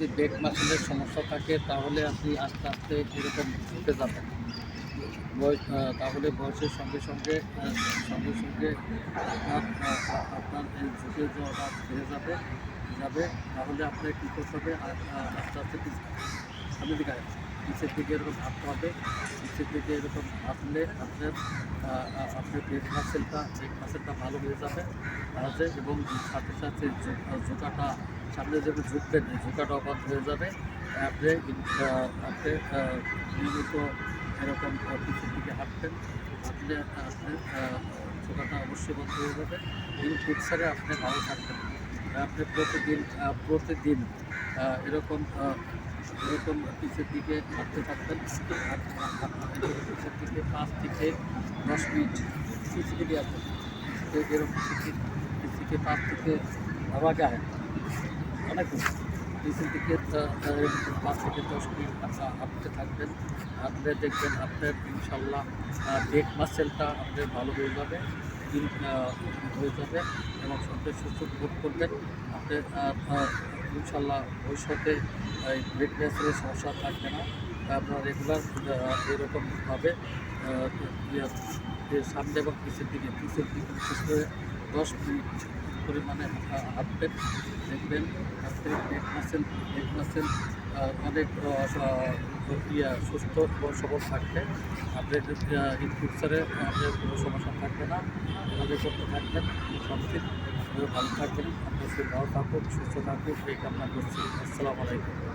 যদি ব্রেক মাসিনের সমস্যা থাকে, তাহলে আপনি আস্তে আস্তে এরকম ঝুঁকে যাবেন। বয়স তাহলে বয়সের সঙ্গে সঙ্গে সঙ্গে সঙ্গে আপনার এই ঝুঁকে যাওয়াটা বেড়ে যাবে যাবে। তাহলে আপনার কী করতে হবে? আস্তে আস্তে সামনের দিকে নিচের দিকে এরকম হাঁটতে হবে। নিচের দিকে এরকম হাঁটলে আপনার আপনার ব্রেক মাসেলটা ব্রেক মাসেলটা ভালো হয়ে যাবে তাহলে এবং সাথে সাথে ঝুঁকাটা সামনে যেমন ঝুঁকবেন এই ঝুঁকাটাও বন্ধ হয়ে যাবে। আপনি আপনি নিয়মিত এরকম পিছের দিকে হাঁটবেন। আপনি আপনার আহ, ঝুঁকাটা অবশ্যই বন্ধ হয়ে যাবে। ইন ফিউচারে আপনি ভালো থাকবেন। আপনি প্রতিদিন প্রতিদিন এরকম এরকম পিছের দিকে হাঁটতে থাকবেন। পিছের দিকে পাঁচ থেকে দশ মিনিট পিছিয়ে দিকে আসবেন এরকম পিছিয়ে পাঁচ থেকে আবার আয় অনেক তা এরকম পাঁচ থেকে দশ মিনিট হাঁটতে থাকবেন। হাঁটলে দেখবেন আপনার ইনশাল্লাহ ব্রেক মাসেলটা আপনার ভালো হয়ে যাবে আহ, হয়ে যাবে এবং সন্ধ্যে সুস্থ বোধ করবেন। আপনার ইনশাল্লাহ ভবিষ্যতে এই মাসেলের সমস্যা থাকবে না। আপনার রেগুলার এরকমভাবে সামনে এবং পিছের দিকে পিছের দিকে বিশেষ করে দশ মিনিট পরিমাণে হাঁটবেন দেখবেন হাঁটতে ব্রেক মাসেল মাসেল অনেক ইয়া, সুস্থ সবল থাকবে। আপনার ইন ফিউচারে আপনার কোনো সমস্যা থাকবে না। আমাদের করতে থাকবেন সবদিন ভালো থাকবেন আপনার ভালো থাকুক সুস্থ থাকুক এই কামনা করছি। আসসালামু আলাইকুম।